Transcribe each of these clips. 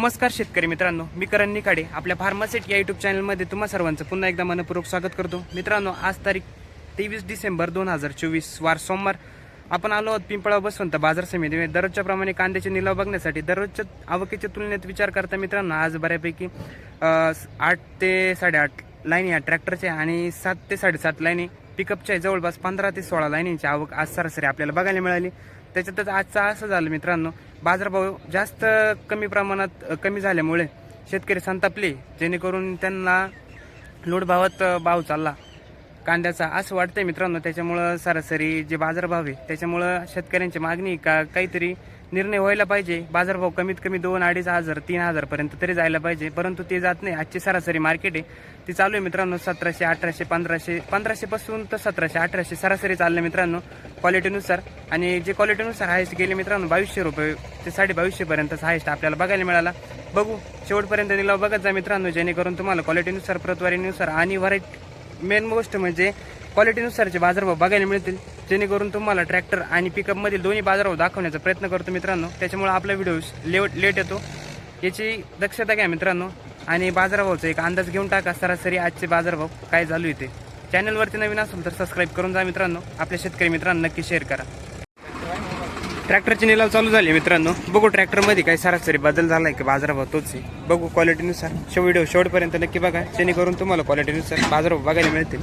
नमस्कार शेतकरी मित्रांनो मी करण निकाडे आपल्या फार्मासेट या युट्यूब चॅनलमध्ये तुम्हा सर्वांचं पुन्हा एकदा मनपूर्वक स्वागत करतो. मित्रांनो आज तारीख तेवीस डिसेंबर दोन हजार चोवीस वार सोमवार. आपण आलो आहोत पिंपळा बसवंत बाजार समिती दररोजच्या प्रमाणे कांद्याचे निलाव बघण्यासाठी दररोजच्या आवकेच्या तुलनेत विचार करता मित्रांनो आज बऱ्यापैकी आठ ते साडेआठ लाईनी या ट्रॅक्टरच्या आणि सात ते साडेसात लाईनी पिकअपच्या जवळपास पंधरा ते सोळा लाईनीची आवक आज सरासरी आपल्याला बघायला मिळाली. त्याच्यातच आजचा असं झालं मित्रांनो बाजारभाव जास्त कमी प्रमाणात कमी झाल्यामुळे शेतकरी संतापले जेणेकरून त्यांना लोडभावात भाव चालला. कांद्याचा असं वाटतंय मित्रांनो. त्याच्यामुळं सरासरी जे बाजारभाव आहे त्याच्यामुळं शेतकऱ्यांची मागणी का? काहीतरी निर्णय व्हायला पाहिजे. बाजारभाव कमीत कमी दोन अडीच हजार तीन हजारपर्यंत तरी जायला पाहिजे. परंतु ते जात नाही. आजची सरासरी मार्केट आहे. ती चालू आहे मित्रांनो सतराशे अठराशे पंधराशे पंधराशे पासून तर सतराशे अठराशे सरासरी चाललं मित्रांनो क्वालिटीनुसार. आणि जे क्वालिटीनुसार हायस्ट गेले मित्रांनो बावीसशे रुपये ते साडे बावीसशे हायस्ट आपल्याला बघायला मिळाला. बघू शेवटपर्यंत निलाव बघत जा मित्रांनो जेणेकरून तुम्हाला क्वालिटीनुसार प्रतवारीनुसार आणि व्हरायटी मेन गोष्ट म्हणजे क्वालिटीनुसारचे बाजारभाव बघायला मिळतील जेणेकरून तुम्हाला ट्रॅक्टर आणि पिकअपमधील दोन्ही बाजारभाव दाखवण्याचा प्रयत्न करतो मित्रांनो. त्याच्यामुळे आपला व्हिडिओ लेट लेट येतो. याची दक्षता घ्या मित्रांनो. आणि बाजारभावाचा एक अंदाज घेऊन टाका सरासरी आजचे बाजारभाव काय चालू येते चॅनलवरती नवीन असेल तर सबस्क्राईब करून जा मित्रांनो. आपल्या शेतकरी मित्रांनो नक्की शेअर करा. ट्रॅक्टरचे निलाव चालू झाले मित्रांनो. बघू ट्रॅक्टरमध्ये काही सरासरी बदल झाला आहे की बाजारभाव तोच आहे. बघू क्वालिटीनुसार. शो व्हिडिओ शेवटपर्यंत नक्की बघा. जेणेकरून तुम्हाला क्वालिटीनुसार बाजारभाव बघायला मिळतील.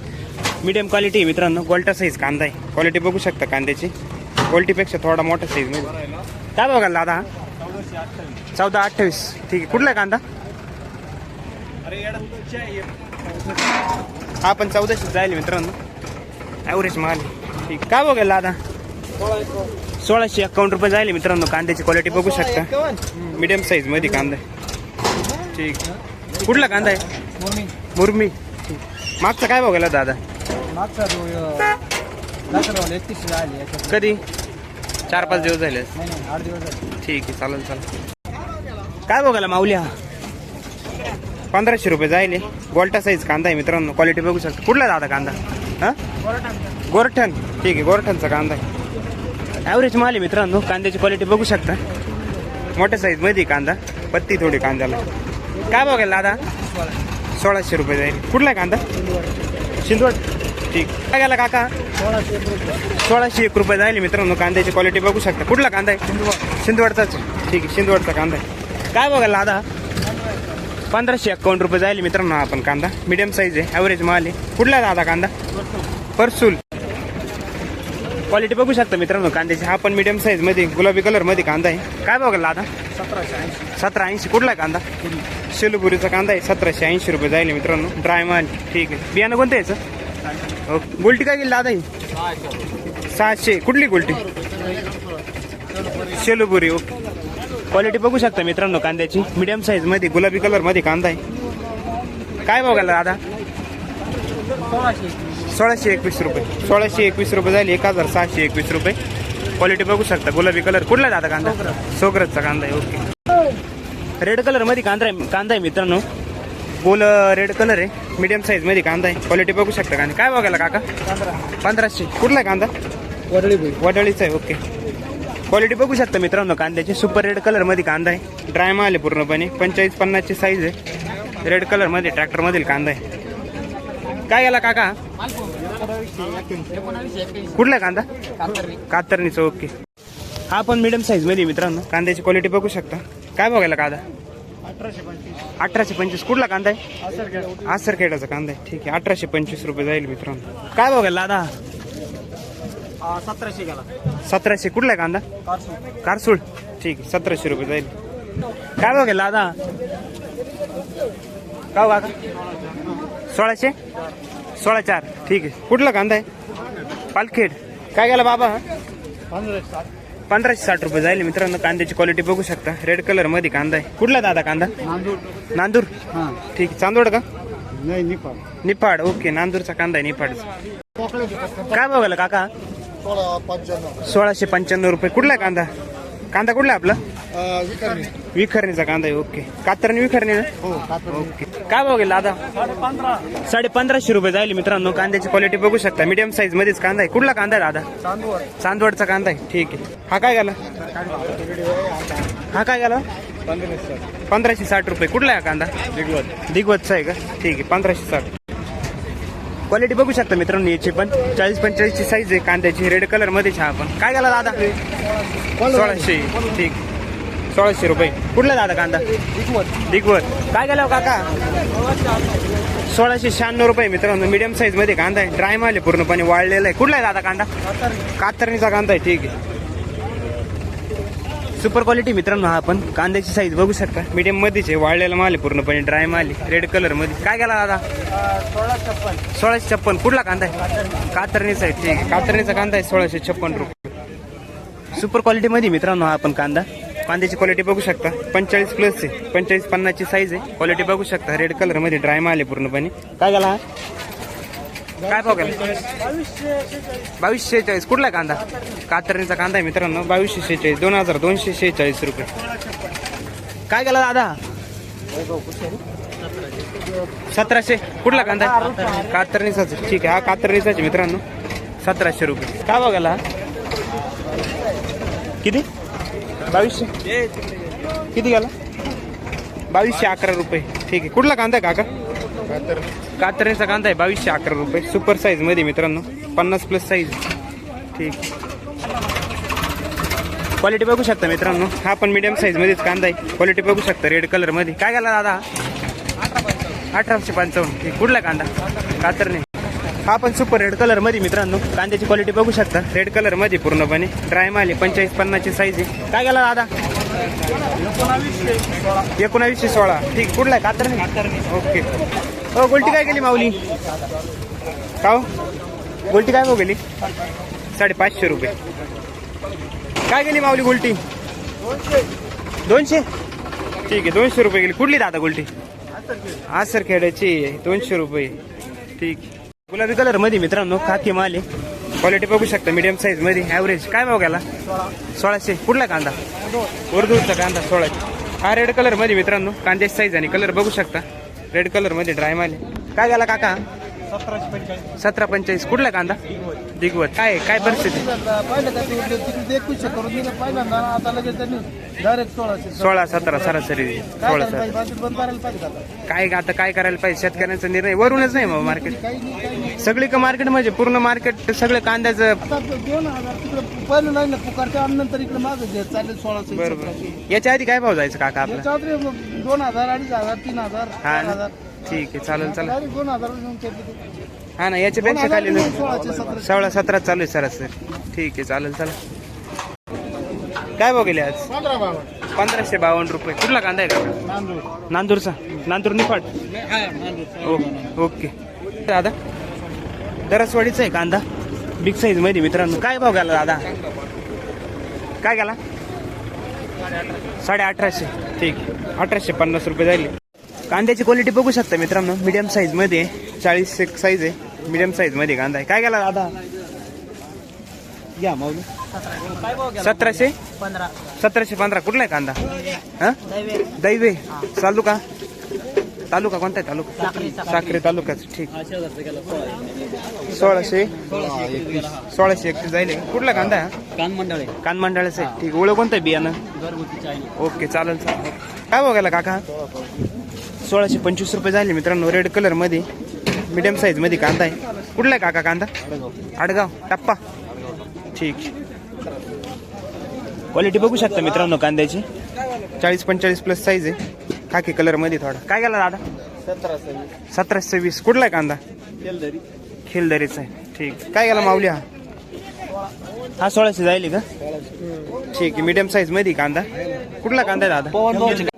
मीडियम क्वालिटी आहे मित्रांनो. गोल्टा साईज कांदा आहे. क्वालिटी बघू शकता कांद्याची. क्वालिटीपेक्षा थोडा मोठा साईज साईजमध्ये काय बघाल दादा? हा? चौदा अठ्ठावीस. ठीक आहे. कुठला कांदा? हा पण चौदाशे जाईल मित्रांनो. ॲव्हरेज माल ठीक. काय बघाल दादा? सोळाशे अकाउंट रुपये जाईल मित्रांनो कांद्याची क्वालिटी बघू शकता. मीडियम साईजमध्ये कांदा आहे. ठीक. कुठला कांदा आहे? मुरमी. मागचा काय बघायला दादा? कधी? चार पाच दिवस झाले नाही नाही आठ दिवस झाले. ठीक आहे चालेल चालेल. काय बघायला माऊली हा? पंधराशे रुपये जाईल गोल्टा साईज कांदा आहे मित्रांनो क्वालिटी बघू शकता. कुठला दादा कांदा? हा? गोरठण. ठीक आहे गोरठणचा कांदा आहे. ॲव्हरेज माल आहे मित्रांनो. कांद्याची क्वालिटी बघू शकता. मोठ्या साईजमध्ये आहे कांदा. पत्ती थोडी कांद्याला. काय बघायला दादा? सोळाशे रुपये जाईल. कुठला आहे कांदा? शिंदवड. ठीक. काय गेला काका? सोळाशे एक रुपये सोळाशे एक रुपये जाईल मित्रांनो. कांद्याची क्वालिटी बघू शकता. कुठला कांदा आहे? शिंदवडचाच. ठीक आहे शिंदवडचा कांदा आहे. काय बघायला दादा? पंधराशे अकाउंट रुपये जाईल मित्रांनो आपण कांदा. मीडियम साईज आहे. ॲव्हरेज माल आहे. कुठला आहे दादा कांदा? परसूल. क्वालिटी बघू शकता मित्रांनो कांद्याची. हा पण मीडियम साईजमध्ये गुलाबी कलरमध्ये कांदा आहे. काय बघायला दादा सतराशे ऐंशी. सतरा ऐंशी कुठला आहे कांदा? शेलुपुरीचा कांदा आहे. सतराशे ऐंशी रुपये जाईल मित्रांनो. ड्राय माल ठीक आहे. बियाणं कोणतं याचं? ओके गुलटी काय गेली दादा ही? सहाशे. कुठली गुलटी? शेलुपुरी ओके. क्वालिटी बघू शकता मित्रांनो कांद्याची. मीडियम साईजमध्ये गुलाबी कलरमध्ये कांदा आहे. काय बघायला दादा? सोळाशे एकवीस रुपये. सोळाशे एकवीस रुपये जाईल एक हजार सहाशे एकवीस रुपये. क्वालिटी बघू शकता गुलाबी कलर कुठला दादा कांदा? सोगरजचा कांदा आहे ओके रेड कलरमध्ये कांदा आहे कांदा आहे मित्रांनो. गोल रेड कलर आहे. मीडियम साईजमध्ये कांदा आहे. क्वालिटी बघू शकता कांदा. काय बघायला काका? पंधराशे. कुठला आहे कांदा? वडळी वडळीचा आहे ओके क्वालिटी बघू शकता मित्रांनो कांद्याची. सुपर रेड कलरमध्ये कांदा आहे. ड्राय माल आहे पूर्णपणे. पंचेचाळीस पन्नासची साईज आहे. रेड कलरमध्ये ट्रॅक्टर मधील कांदा आहे. काय गेला काका? कुठला कांदा? कातरणीचं ओके. हा पण मिडियम साईजमध्ये मित्रांनो. कांद्याची क्वालिटी बघू शकता. काय बघायला कांदा? अठराशे पंचवीस. अठराशे पंचवीस कुठला कांदा आहे? आसर घ्या आसरखेडाचा कांदा आहे. ठीक आहे अठराशे पंचवीस रुपये जाईल मित्रांनो. काय बघायला दादा? सतराशे गेला सतराशे कुठला आहे कांदा? कारसूळ. ठीक आहे सतराशे रुपये जाईल. काय बघायला दादा? का हो काका? सोळाशे? सोळा चार ठीक आहे. कुठला कांदा आहे? पालखेड. काय गेला बाबा? पंधराशे साठ पंधराशे साठ रुपये जाईल मित्रांनो. कांद्याची क्वालिटी बघू शकता. रेड कलरमध्ये कांदा आहे. कुठला दादा कांदा? नांदूर. नांदूर? हां. ठीक आहे. चांदोड का? नाही निपाल निफाड. ओके. नांदूरचा कांदा आहे निफाडचा. काय बघायला काका? सोळाशे पंच्याण्णव रुपये. कुठला आहे कांदा? कांदा कुठला आहे आपला? विखरणीचा कांदा आहे ओके कातरणी विखरणी ना हो ओके काय बघेल दादा पंधरा साडे पंधराशे रुपये जाईल मित्रांनो कांद्याची क्वालिटी बघू शकता मीडियम साईज मध्येच कांदा आहे कुठला कांदा आहे दादा चांदवडचा कांदा आहे ठीक आहे हा काय गेला हा काय गेला पंधराशे साठ रुपये कुठला आहे हा कांदा दिग्वतचा आहे का ठीक आहे पंधराशे साठ क्वालिटी बघू शकता मित्रांनो याची पण चाळीस पंचेचाळीसची साईज आहे कांद्याची रेड कलरमध्ये छा पण काय गेला दादा सोळाशे ठीक सोळाशे रुपये. कुठला दादा कांदा? दिगवर. काय गेला हो काका? सोळाशे शहाण्णव रुपये मित्रांनो. मीडियम साईजमध्ये कांदा आहे. ड्राय माल आहे पूर्णपणे वाळलेला आहे. कुठला आहे दादा कांदा? कातरणीचा कांदा आहे. ठीक आहे. सुपर क्वालिटी मित्रांनो हा आपण कांद्याची साईज बघू शकता. मीडियम मध्येच आहे. वाळलेला माल आहे पूर्णपणे. ड्राय माल आहे. रेड कलरमध्ये. काय गेला दादा? सोळाशे छप्पन. कुठला कांदा आहे? कातरणीचा आहे. ठीक आहे. कातरणीचा कांदा आहे सोळाशे छप्पन रुपये. सुपर क्वालिटी मध्ये मित्रांनो हा आपण कांदा. कांद्याची क्वालिटी बघू शकता. पंचेचाळीस प्लस आहे. पंचेचाळीस पन्नासची साईज आहे. क्वालिटी बघू शकता. रेड कलरमध्ये ड्राय माल आहे पूर्णपणे. काय झाला? हा काय भाव गेला बावीसशे शेहेचाळीस कुठला कांदा? कातरणीचा कांदा आहे मित्रांनो. बावीसशे शेहेचाळीस. दोन हजार दोनशे शेहेचाळीस रुपये. काय गेला दादा? सतराशे. कुठला कांदा कातरणीचाच ठीक आहे. हा कातरणीचाच आहे मित्रांनो. सतराशे रुपये. काय भाव गेला? हा? किती? बावीसशे? किती गेला? बावीसशे अकरा रुपये. ठीक आहे. कुठला कांदा आहे काका? कात्रेचा कांदा आहे बावीसशे अकरा रुपये. सुपर साईजमध्ये मित्रांनो. पन्नास प्लस साईज ठीक क्वालिटी बघू शकता मित्रांनो. हा पण मीडियम साईज मध्येच कांदा आहे. क्वालिटी बघू शकता रेड कलरमध्ये. काय गेला दादा? अठराशे पंचावन्न. ठीक. कुठला कांदा? कातरने. हा पण सुपर रेड कलरमध्ये मित्रांनो. कांद्याची क्वालिटी बघू शकता. रेड कलरमध्ये पूर्णपणे. ड्राय माल आहे पंचेचाळीस पन्नासची साईज आहे. काय गेला दादा? एकोणावीसशे सोळा. ठीक कुठला आहे? कातरणी? ओके. हो गोल्टी काय गेली माऊली? का हो? गोल्टी काय भाव गेली साडेपाचशे रुपये. काय गेली माऊली गोल्टी? दोनशे? ठीक आहे दोनशे रुपये गेली कुठली दादा गोल्टी? सर खेड्याची दोनशे रुपये. ठीक. गुलाबी कलरमध्ये मित्रांनो खाकी माल. आहे क्वालिटी बघू शकता मीडियम साईजमध्ये ॲव्हरेज काय भाव सोळाशे. कुठला कांदा? उर्दूचा कांदा सोळाशे. हा रेड कलरमध्ये मित्रांनो कांद्याची साईज आणि कलर बघू शकता. रेड कलरमध्ये ड्राय माल. आहे काय गेला काका? सतरा पंचेचाळीस कुठला कांदा? दिगवत. काय? काय परिस्थिती? सोळा सतरा सरासरी काय सोळा? काय आता काय करायला पाहिजे? शेतकऱ्यांचा निर्णय वरूनच नाही मग मार्केट सगळी का मार्केट म्हणजे पूर्ण मार्केट सगळं कांद्याचं आता दोन हजार तिकडे पहिलं नाही ना पुकारच्या नंतर इकडे माझं जे चालेल सोळाशे बरोबर. याच्या आधी काय भाव जायचं काका आपला? दोन हजार अडीच हजार तीन हा? हजार. ठीक आहे चालेल चालेल. डायरेक्ट दोन हजार. हा ना याच्या दोन पेक्षा हजार खाली सोळा सतरा. चालू आहे सरासरी. ठीक आहे चालेल चला काय भाव गेले आज? पंधरा पंधराशे बावन्न रुपये. कुठला कांदा आहे का? नांदूर. नांदूरचा. नांदूर निफाड. ओ- ओके. दादा दरसवाडीचा आहे कांदा. बिग साईजमध्ये मित्रांनो. काय भाव गेला दादा? काय गेला? साडे अठराशे. ठीक अठराशे पन्नास रुपये झाले. कांद्याची क्वालिटी बघू शकता मित्रांनो. मीडियम साईजमध्ये. चाळीस एक साईज आहे. मीडियम साईजमध्ये कांदा आहे. काय गेला दादा? या माऊली. सतराशे? पंधरा सतराशे पंधरा. कुठला आहे कांदा? हा? दैवे. तालुका तालुका कोणता आहे? तालुका? साक्री तालुकाच. ठीक. सोळाशे. सोळाशे एकतीस जाईल. कुठला कांदा आहे? कान मंडळ आहे. ठीक. ओळख कोणतं आहे बियाणं? ओके चालेल चालेल. काय गेला काका? सोळाशे पंचवीस रुपये झाले मित्रांनो. रेड कलरमध्ये मीडियम साईजमध्ये कांदा आहे. कुठला आहे काका कांदा? आडगाव. टप्पा. ठीक. क्वालिटी बघू शकता मित्रांनो कांद्याची. चाळीस पंचेचाळीस प्लस साईज आहे. खाकी कलरमध्ये थोडा. काय गेला दादा? सतराशे सतराशे सव्वीस कुठला आहे कांदा? खेलदरीचा आहे. ठीक. काय गेला माऊली हा? हा सोळाशे जाईल का? ठीक. आहे मीडियम साईजमध्ये कांदा. कुठला कांदा आहे दादा?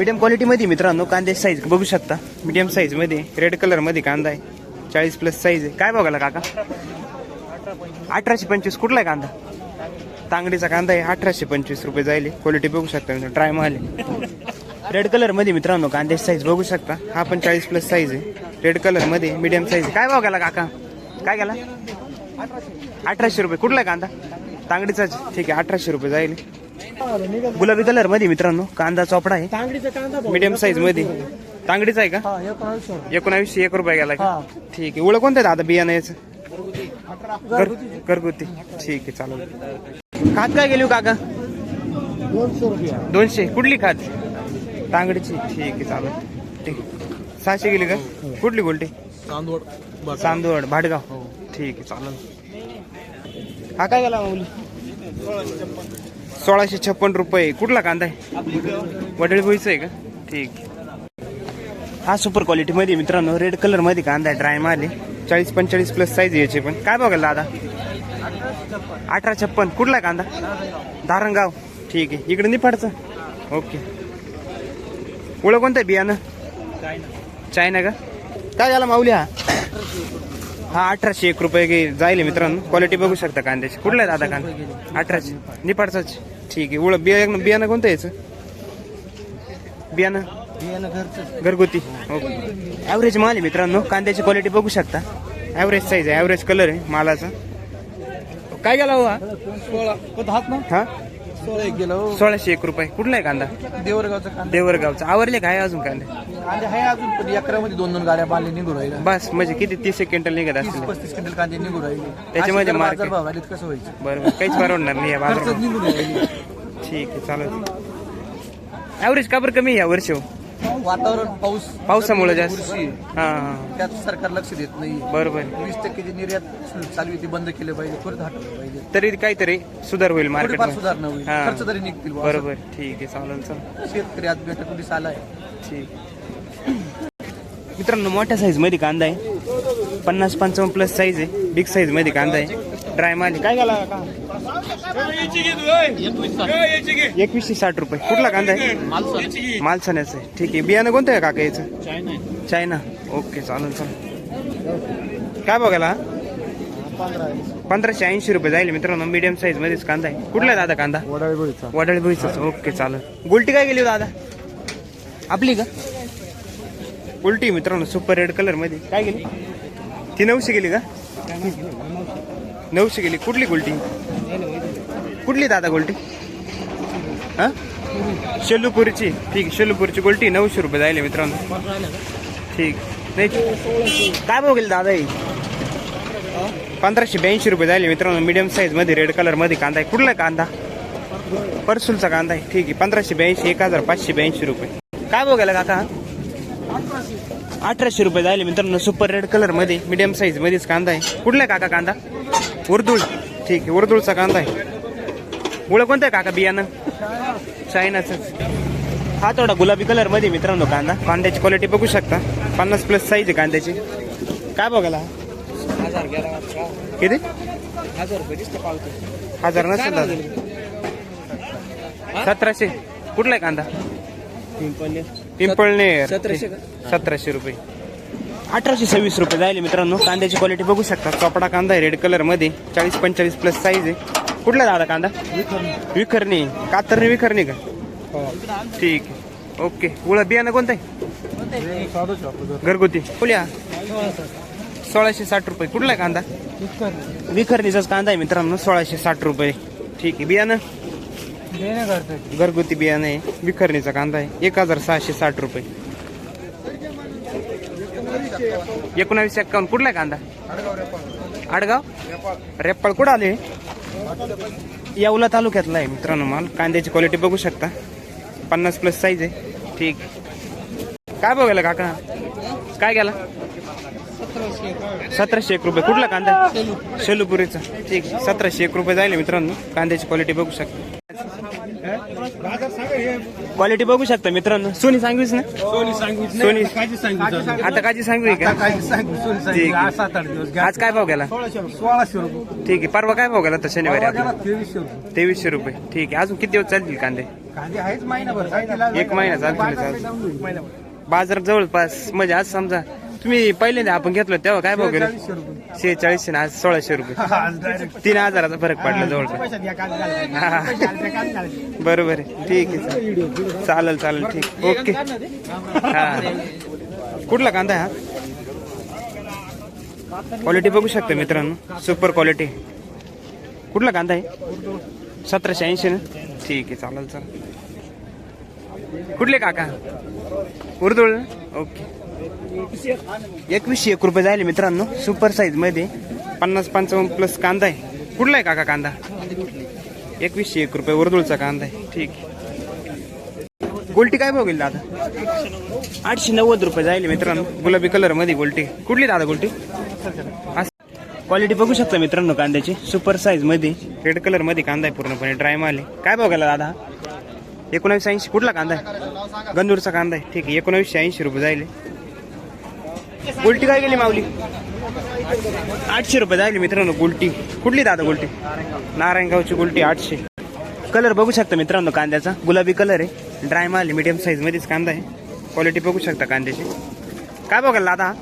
मीडियम क्वालिटी मध्ये मित्रांनो कांद्याची साईज बघू शकता. मीडियम साईजमध्ये रेड कलरमध्ये कांदा आहे. चाळीस प्लस साईज आहे. काय बघायला काका? अठराशे पंचवीस. कुठला आहे कांदा? तांगडीचा कांदा आहे. अठराशे पंचवीस रुपये जाईल क्वालिटी बघू शकता मित्रांनो. ट्राय माल रेड कलरमध्ये मित्रांनो कांद्याची साईज बघू शकता. हा पण चाळीस प्लस साईज आहे. रेड कलरमध्ये मीडियम साईज काय भाव गेला काका? काय गेला? अठराशे रुपये. कुठला आहे कांदा? तांगडीचाच ठीक आहे अठराशे रुपये जाईल गुलाबी कलरमध्ये मित्रांनो कांदा चोपडा आहे. तांगडीचा कांदा मीडियम साईजमध्ये. तांगडीचा आहे. का? हा एकोणावीसशे एक रुपये गेला का? हा. ठीक आहे. ओळख कोणतं आहे दादा बियाणं याचं? घर- घरगुती. ठीक आहे चालेल. खात काय गेली हो काका? दोनशे रुपया. दोनशे. कुठली खात? तांगडीची. ठीक आहे चालेल. ठीक सहाशे गेली का? कुठली गोल्टी? तांदूळ चांदवड भाडगाव. ठीक आहे चालेल. हा काय गेला माऊली? सोळाशे छप्पन रुपये. कुठला कांदा आहे? वडील भुईचा आहे का? ठीक. हा सुपर क्वालिटी मध्ये मित्रांनो. रेड कलरमध्ये कांदा आहे. ड्राय माल आहे. चाळीस पंचेचाळीस प्लस साईज याचे पण. काय बघायला दादा? अठरा छप्पन. कुठला कांदा? धारणगाव ठीक आहे. इकडे निफाडचं. ओके. ओळख कोणतं आहे बियाणं? चायना का? काय झाला माऊली हा? हा अठराशे एक रुपये गे जाईल मित्रांनो. क्वालिटी बघू शकता कांद्याची. कुठला आहे दादा कांदा? अठराशे. निपाडचाच ठीक आहे. ओळख बियाणं बियाणं कोणतं याचं? बियाणं? घरगुती. ओके. ॲव्हरेज माल आहे मित्रांनो. कांद्याची क्वालिटी बघू शकता. ॲव्हरेज साईज आहे. ॲव्हरेज कलर आहे मालाचा. काय गेला हो हा? सोळा पण हात ना हा? सोळा एक गेलो सोळाशे एक रुपये. कुठला आहे कांदा? देवरगावचा कांदा. देवरगावचा. आवरले काय अजून कांदे? कांदे आहे अजून पण अकरामध्ये दोन दोन गाड्या बांधले निघू राहिल्या. बस म्हणजे किती? तीस एक क्विंटल निघत तीस असतील. पस्तीस क्विंटल कांदे निघू राहिले. त्याच्यामध्ये market- भाव राहिलेत कसं व्हायचं? बरोबर. काहीच परवडणार नाही या खर्च बाजारात निघून राहिले. ठीक आहे चालेल. ॲव्हरेज का बरं कमी आहे या वर्षी? हो? वातावरण पाऊस पावसामुळे जास्त. हा हा. त्यात सरकार लक्ष देत नाही बरोबर. वीस टक्के जी निर्यात चालू आहे ती बंद केलं पाहिजे परत हटवलं पाहिजे. तरी काहीतरी सुधार होईल थोडीफार मार्केट सुधारणा होईल. हा. खर्च तरी निघतील बुवा. बरोबर. ठीक आहे चालेल चालेल. शेतकरी आज बेटा पोलीस आलाय. ठीक. मित्रांनो मोठ्या साईजमध्ये कांदा आहे. पन्नास पंचावन्न प्लस साईज आहे. बिग साईजमध्ये कांदा आहे. ड्राय माल आहे. काय गेला का? एकवीसशे साठ रुपये. कुठला कांदा आहे? मालसाण्याचं आहे. ठीक आहे. बियाणं कोणतं आहे काका याचं? चायना. ओके चालेल चालेल. काय बघायला? पंधराशे ऐंशी रुपये जाईल मित्रांनो. मीडियम साईज मध्येच कांदा आहे. कुठला दादा कांदा? वडाळी भुईचाच ओके चालेल. गुलटी काय गेली हो दादा? आपली का? उलटी मित्रांनो. सुपर रेड कलरमध्ये. काय गेली ती नऊशे गेली का? नऊशे गेली. कुठली गोल्टी? कुठली दादा गोल्टी? हा? शेलूपूरची. ठीक शेलूपूरची गोल्टी. नऊशे रुपये जायले मित्रांनो. ठीक. नाही काय बघेल दादा ही? पंधराशे ब्याऐंशी रुपये जायले मित्रांनो. मिडियम साईजमध्ये रेड कलरमध्ये कांदा आहे. कुठला कांदा? परसूलचा कांदा आहे. ठीक आहे पंधराशे ब्याऐंशी एक हजार पाचशे ब्याऐंशी रुपये. काय बघायला काका अठराशे रुपये जायले मित्रांनो सुपर रेड कलरमध्ये मीडियम साईज मध्येच कांदा आहे. कुठला आहे काका कांदा? उर्दुळ. ठीक आहे उर्दुळचा कांदा आहे. ओळख कोणतं आहे काका बियाणं? चायनाचं. हा थोडा गुलाबी कलरमध्ये मित्रांनो कांदा. कांद्याची क्वालिटी बघू शकता. पन्नास प्लस साईज आहे कांद्याची. काय बघायला? किती? हजार नसेल दादा सतराशे. कुठला आहे कांदा? पिंपळनेर सतराशे का? सतराशे रुपये. अठराशे सव्वीस रुपये जायले मित्रांनो. कांद्याची क्वालिटी बघू शकता. चोपडा कांदा आहे रेड कलरमध्ये. चाळीस पंचेचाळीस प्लस साईज आहे. कुठला दादा कांदा? विखरणी. कातरणी विखरणी का? ठीक आहे. ओके. उळा बियाणं कोणतं आहे? घरगुती. बोल्या सोळाशे साठ रुपये. कुठला आहे कांदा विखरणीचाच कांदा आहे मित्रांनो सोळाशे साठ रुपये. ठीक आहे. बियाणं? घरगुती बियाणं आहे विखरणीचा कांदा आहे. एक हजार सहाशे साठ रुपये. एकोणावीस एक्कावन्न. कुठला कांदा? आडगाव? रेप्पाळ कुठं आले? येवला तालुक्यातला आहे मित्रांनो माल. कांद्याची क्वालिटी बघू शकता. पन्नास प्लस साईज आहे. ठीक. काय बघायला काका? काय गेला? सतराशे एक रुपये. कुठला कांदा? शेलूपुरीचा. ठीक. सतराशे एक रुपये जाईल मित्रांनो. कांद्याची क्वालिटी बघू शकता. क्वालिटी बघू शकता मित्रांनो. सोनी सांगवीस ना. सोनी सांगू सोनी. सांगू आता काची सांगवी का? सांगू सोनी ठीक सांगू आहे. आज सात आठ दिवस आज काय भाव गेला? सोळाशे सोळाशे रुपये. ठीक आहे. परवा काय भाव गेला तर शनिवारी आपला? तेवीसशे रुपये. तेवीसशे रुपये. ठीक आहे. अजून किती दिवस चालतील कांदे? कांदे आहेच महिनाभर. एक महिना चालतील बाजार चालतील. जाऊन एक महिनाभर बाजार जवळपास म्हणजे आज समजा तुम्ही पहिल्यांदा आपण घेतलं तेव्हा काय चाळीसशे रुपये. शेहेचाळीसशे आणि आज सोळाशे रुपये. तीन हजाराचा फरक पडला जवळपास. हा. बरोबर आहे. ठीक आहे चालेल. चालेल ठीक. ओके. हा. कुठला कांदा आहे हा? क्वालिटी बघू शकता मित्रांनो. सुपर क्वालिटी कुठला कांदा आहे? सतराशे ऐंशी ना? ठीक आहे चालेल चालेल. कुठले काका? उर्दुळ ना? ओके. एकवीसशे एक रुपये झाले मित्रांनो. सुपर साईजमध्ये. पन्नास पंचावन्न प्लस कांदा आहे. कुठला आहे काका कांदा? एकवीसशे एक रुपये वर्दुळचा कांदा आहे. ठीक आहे. गोल्टी काय बघेल दादा? आठशे नव्वद रुपये जाईल मित्रांनो. गुलाबी कलरमध्ये गोल्टी. कुठली दादा गोल्टी? क्वालिटी बघू शकता मित्रांनो कांद्याची. सुपर साईजमध्ये. रेड कलरमध्ये कांदा आहे पूर्णपणे. ड्राय माल आहे. काय बघायला दादा? एकोणावीसशे ऐंशी. कुठला कांदा आहे? गंदूरचा कांदा आहे. ठीक आहे. एकोणावीसशे ऐंशी रुपये जाईल गोल्टी काय गेली माऊली? आठशे रुपये जाईल मित्रांनो गुलटी कुठली दादा गुलटी नारायणगावची गुलटी आठशे. कलर बघू शकता मित्रांनो कांद्याचा. गुलाबी कलर आहे. ड्राय माल आहे मीडियम साईज मध्येच कांदा आहे. क्वालिटी बघू शकता कांद्याची. काय बघायला दादा?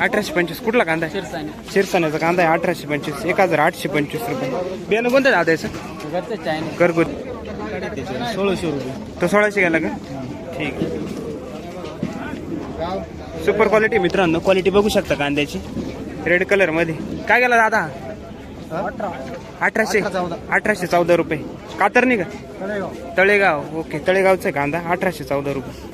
अठराशे पंचवीस. कुठला कांदा आहे? शिरसाण्याचा कांदा आहे अठराशे पंचवीस. एक हजार आठशे पंचवीस रुपये. बियाणं कोणतं दादा याचं? घरगुती. सोळाशे रुपये. तो सोळाशे गेला का? ठीक आहे. सुपर क्वालिटी मित्रांनो. क्वालिटी बघू शकता कांद्याची. रेड कलरमध्ये. काय गेला दादा? अठराशे. अठराशे चौदा रुपये. कातरणी का? तळेगाव. ओके तळेगावचा आहे कांदा. अठराशे चौदा रुपये.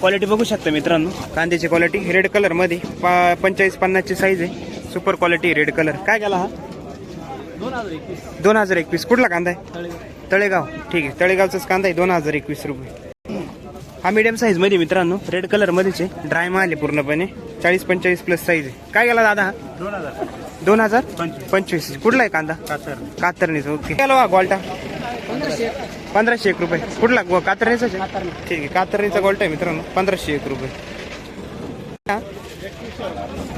क्वालिटी बघू शकता मित्रांनो. कांद्याची क्वालिटी रेड कलरमध्ये. पा पंचेचाळीस पन्नासची साईज आहे. सुपर क्वालिटी रेड कलर काय गेला हा? दोन हजार एकवीस. कुठला कांदा आहे? तळेगाव. ठीक आहे. तळेगावचाच कांदा आहे. दोन हजार एकवीस रुपये. हा मीडियम साईजमध्ये मित्रांनो. रेड कलर मध्येच. आहे ड्राय माल आहे पूर्णपणे. चाळीस पंचेचाळीस प्लस साईज आहे. काय गेला दादा? हा दोन हजार. दोन हजार? पंचवीस. कुठला आहे कांदा? कातर कातरणीचा ओके गेला वा गोल्टा. पंधराशे एक रुपये. कुठला? गो- कातरणीचाच आहे? ठीक आहे. कातरणीचा गोल्टा आहे मित्रांनो. पंधराशे एक रुपये. हा?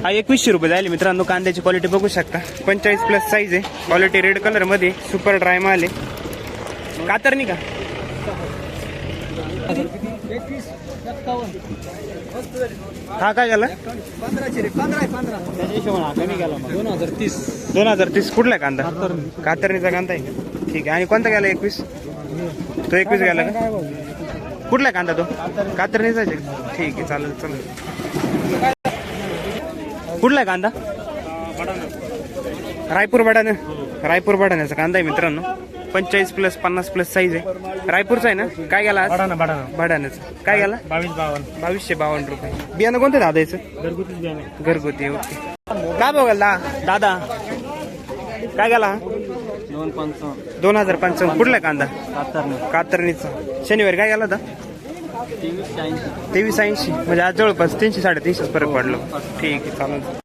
हा एकवीसशे रुपये जाईल मित्रांनो. कांद्याची क्वालिटी बघू शकता. पंचेचाळीस प्लस साईज आहे. क्वालिटी रेड कलरमध्ये सुपर ड्राय माल आहे. कातरणी का? हा काय झालं दोन हजार तीस. दोन हजार तीस. कुठला कांदा? कातरणीचा कांदा आहे ठीक आहे. आणि कोणता गेला एकवीस? तो एकवीस गेला का? कुठला कांदा तो? कातरणीचाच आहे ठीक आहे चालेल चालेल. कुठला कांदा? रायपूर बडानं रायपूर बडाण्याचा कांदा आहे मित्रांनो. पंचेचाळीस प्लस पन्नास प्लस साईज आहे. रायपूरचा आहे ना? काय गेला बडाना बडाना बडाण्याचा काय गेला? बावीस बावन्न. बावीसशे बावन्न रुपये. बियाणं कोणतं दादा याचं? घरगुतीच बियाणे. घरगुती ओके. काय बघाल दा दादा काय गेला? दोन पंचावन्न. दोन हजार पंचावन्न. कुठला कांदा? कातर कातरणीचा. शनिवारी काय गेला होता? तेवीस ऐंशी म्हणजे आज जवळपास तीनशे साडेतीनशे फरक पडलो. ठीक आहे चालेल.